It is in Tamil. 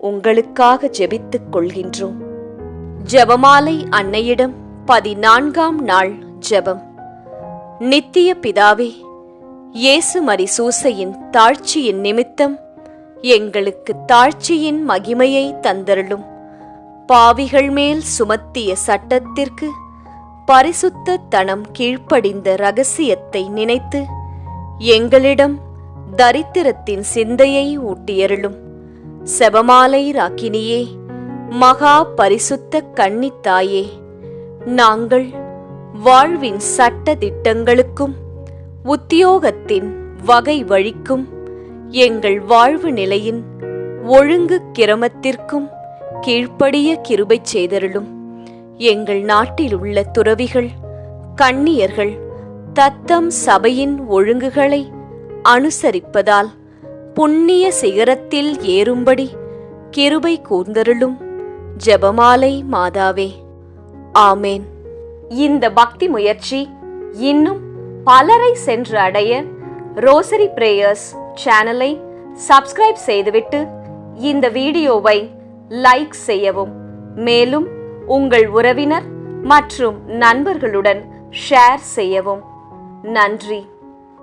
உங்களுக்காக ஜெபித்துக் கொள்கின்றோம். ஜெபமாலை அன்னையிடம் பதினான்காம் நாள் ஜெபம். நித்திய பிதாவே இயேசு மரிசூசையின் தாழ்ச்சியின் நிமித்தம் எங்களுக்கு தாழ்ச்சியின் மகிமையை தந்தருளும். பாவிகள் மேல் சுமத்திய சட்டத்திற்கு பரிசுத்த தனம் கீழ்ப்படிந்த ரகசியத்தை நினைத்து எங்களிடம் தரித்திரத்தின் சிந்தையை ஊட்டியருளும். செபமாலை ராக்கினியே மகா பரிசுத்த கன்னித்தாயே நாங்கள் வாழ்வின் சட்ட திட்டங்களுக்கும் உத்தியோகத்தின் வகை வழிக்கும் எங்கள் வாழ்வு நிலையின் ஒழுங்கு கிரமத்திற்கும் கீழ்ப்படிய கிருபை செய்தருளும். எங்கள் நாட்டில் உள்ள துறவிகள் கண்ணியர்கள் தத்தம் சபையின் ஒழுங்குகளை அனுசரிப்பதால் புண்ணிய சிகரத்தில் ஏறும்படி கிருபை கூர்ந்தருளும் ஜெபமாலை மாதாவே. ஆமேன். இந்த பக்தி முயற்சி இன்னும் பலரை சென்று அடைய ரோசரி பிரேயர்ஸ் சேனலை சப்ஸ்கிரைப் செய்துவிட்டு இந்த வீடியோவை லைக் செய்யவும். மேலும் உங்கள் உறவினர் மற்றும் நண்பர்களுடன் ஷேர் செய்யவும். நன்றி.